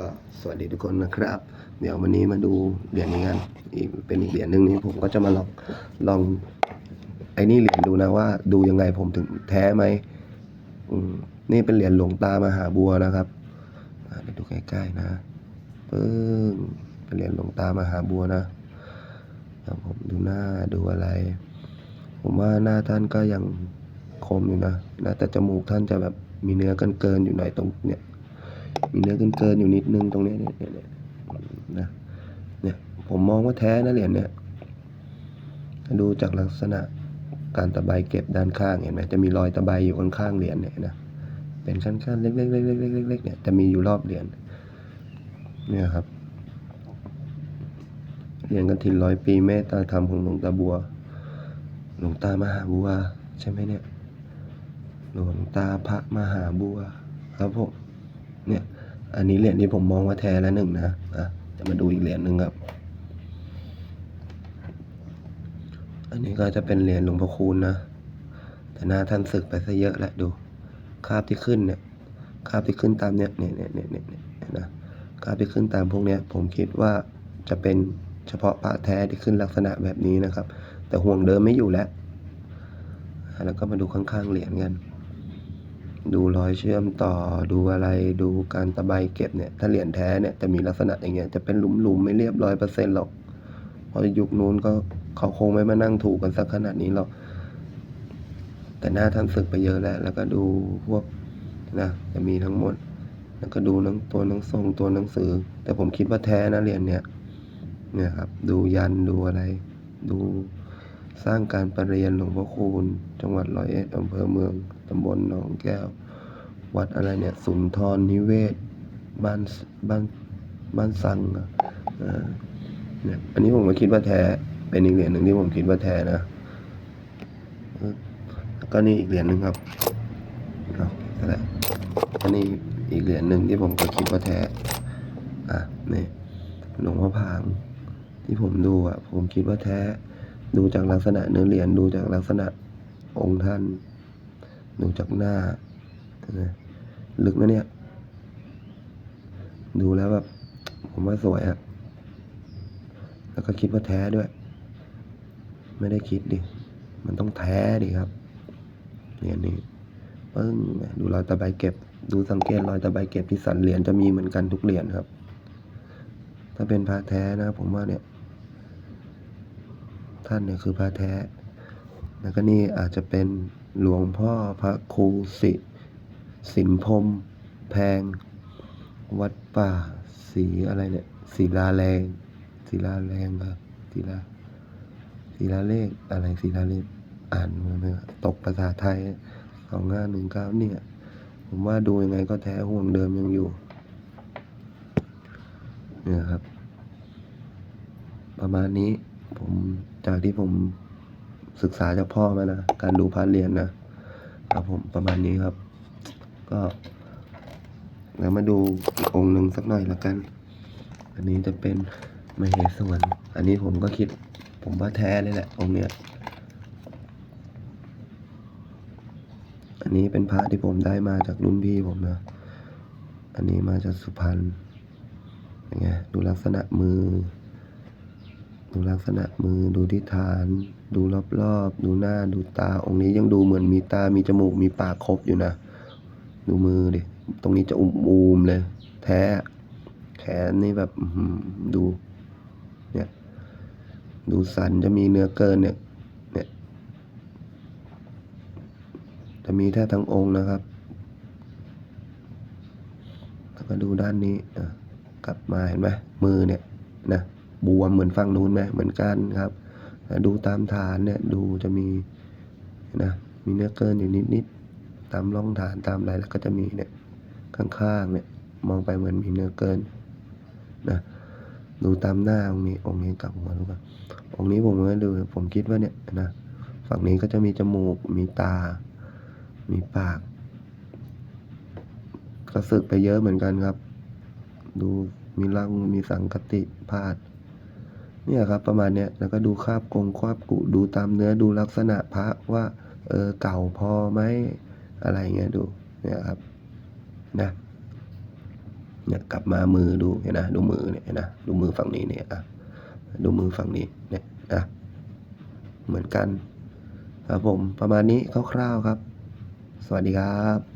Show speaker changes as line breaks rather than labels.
ก็สวัสดีทุกคนนะครับ เดี๋ยววันนี้มาดูเหรียญนี้กันอีกเป็นอีกเหรียญหนึ่งนี้ผมก็จะมาลองลองไอ้นี่เหรียญดูนะว่าดูยังไงผมถึงแท้ไหมอืมนี่เป็นเหรียญหลวงตามหาบัวนะครับอ่าเดี๋ยวดูใกล้ๆนะปึ้งเป็นเหรียญหลวงตามหาบัวนะครับผมดูหน้าดูอะไร ผมว่าหน้าท่านก็ยังคมอยู่นะนะแต่จมูกท่านจะแบบมีเนื้อกินเกินอยู่หน่อยตรงเนี่ย มีเนื้อเกินเกินๆอยู่นิดนึงตรงนี้เนี่ยเนี่ยนะเนี่ยผมมองว่าแท้นะเหรียญเนี่ยดูจากลักษณะการตะไบเก็บด้านข้างเห็นไหมจะมีรอยตะไบอยู่ข้างๆเหรียญเนี่ยนะเป็นขั้นๆเล็กๆๆๆๆๆเนี่ยจะมีอยู่รอบเหรียญเนี่ยครับเหรียญกฐินร้อยปีเมตตาธรรมของหลวงตาบัว หลวงตามหาบัว ใช่ไหมเนี่ย หลวงตาพระมหาบัว ครับผม เนี่ย อันนี้เหรียญที่ผมมองว่าแท้แล้วหนึ่งนะอะจะมาดูอีกเหรียญหนึ่งครับ อันนี้ก็จะเป็นเหรียญหลวงพ่อคูณนะ แต่หน้าท่านศึกไปซะเยอะแหล้วดูคาบที่ขึ้นเนี่ยคาบที่ขึ้นตามเนี่ยเนี่ยเนี่ยเนี่ยเนี่ยนะคาบที่ขึ้นตามพวกเนี้ย ผมคิดว่าจะเป็นเฉพาะพระแท้ที่ขึ้นลักษณะแบบนี้นะครับ แต่ห่วงเดิมไม่อยู่แล้ว แล้วก็มาดูข้างๆเหรียญกัน ดูรอยเชื่อมต่อดูอะไรดูการตะไบเก็บเนี่ยถ้าเหรียญแท้เนี่ยจะมีลักษณะอย่างเงี้ยจะเป็นหลุมๆไม่เรียบร้อยเปอร์เซ็นต์หรอกเพราะยุคนู้นก็เขาคงไม่มานั่งถูกกันสักขนาดนี้หรอกแต่หน้าท่านศึกไปเยอะแล้วแล้วก็ดูพวกนะจะมีทั้งหมด แล้วก็ดูนังตัวหนังทรงตัวหนังสือ แต่ผมคิดว่าแท้นะเหรียญเนี่ยเนี่ยครับดูยันดูอะไร ดูสร้างการประเรียนหลวงพ่อคูณ จังหวัดร้อยเอ็ดอำเภอเมือง ตำบลหนองแก้ว วัดอะไรเนี่ยสุนทรนิเวศ บ้านบ้านบ้านสังอะเนี่ยอันนี้ผมก็คิดว่าแท้เป็นอีกเหรียญหนึ่งที่ผมคิดว่าแท้นะแล้วก็นี่อีกเหรียญหนึ่งครับเอานั่นแหละอันนี้อีกเหรียญหนึ่งที่ผมก็คิดว่าแท้อะนี่หลวงพ่อพางที่ผมดูอะผมคิดว่าแท้ดูจากลักษณะเนื้อเหรียญดูจากลักษณะองค์ท่าน ดูจากหน้านะลึกนะเนี่ย ดูแล้วแบบผมว่าสวยอะแล้วก็คิดว่าแท้ด้วย ไม่ได้คิดดิ มันต้องแท้ดิครับเหรียญนี้ปึ้งดูรอยตะไบเก็บ ดูสังเกตรอยตะไบเก็บที่สันเหรียญจะมีเหมือนกันทุกเหรียญครับ ถ้าเป็นพระแท้นะผมว่าเนี่ย ท่านเนี่ยคือพระแท้ แล้วก็นี่อาจจะเป็น หลวงพ่อพระครูสิสินพรมแพง วัดป่าศรีอะไรเนี่ยศิลาแรงศิลาแรงครับศิลาศิลาเลขอะไรศิลาเลขอ่านมาเนี่ยตกภาษาไทยสองห้าหนึ่งเก้าเนี่ย ผมว่าดูยังไงก็แท้ห่วงเดิมยังอยู่เนี่ยครับ ประมาณนี้ผมจากที่ผม ศึกษาจากพ่อมานะ การดูพระเรียนนะครับผมประมาณนี้ครับ ก็แล้วมาดูอีกองค์หนึ่งสักหน่อยละกัน อันนี้จะเป็นมเหสวนอันนี้ผมก็คิด ผมว่าแท้เลยแหละองค์เนี้ย อันนี้เป็นพระที่ผมได้มาจากรุ่นพี่ผมนะ อันนี้มาจากสุพรรณยังไงดูลักษณะมือ ดูลักษณะมือดูที่ฐาน ดูรอบๆ ดูหน้า ดูตา องค์นี้ยังดูเหมือนมีตา มีจมูก มีปากครบอยู่นะ ดูมือดิ ตรงนี้จะอุมๆเลย แท้ แขนนี่แบบดู เนี่ย ดูสันจะมีเนื้อเกินเนี่ย เนี่ย จะมีแท้ทั้งองค์นะครับ แล้วก็ดูด้านนี้กลับมาเห็นไหมมือเนี่ยนะ บวมเหมือนฝั่งนู้นไหมเหมือนกันครับ ดูตามฐานเนี่ยดูจะมีนะมีเนื้อเกินอยู่นิดๆตามร่องฐานตามอะไรแล้วก็จะมีเนี่ยข้างๆเนี่ยมองไปเหมือนมีเนื้อเกินนะดูตามหน้าองค์นี้องค์นี้กลับหัวรู้ป่ะองค์นี้ผมก็ดูผมคิดว่าเนี่ยนะฝั่งนี้ก็จะมีจมูกมีตา มีปากก็สึกไปเยอะเหมือนกันครับ ดูมีรังมีสังคติพาด เนี่ยครับประมาณเนี้ยแล้วก็ดูคาบกงคาบกุดูตามเนื้อดูลักษณะพระว่าเออเก่าพอไหมอะไรเงี้ยดูเนี่ยครับนะเนี่ยกลับมามือดูเห็นนะดูมือเนี่ยเห็นนะดูมือฝั่งนี้เนี่ยอะดูมือฝั่งนี้เนี่ยอะเหมือนกันครับผมประมาณนี้คร่าวๆครับ สวัสดีครับ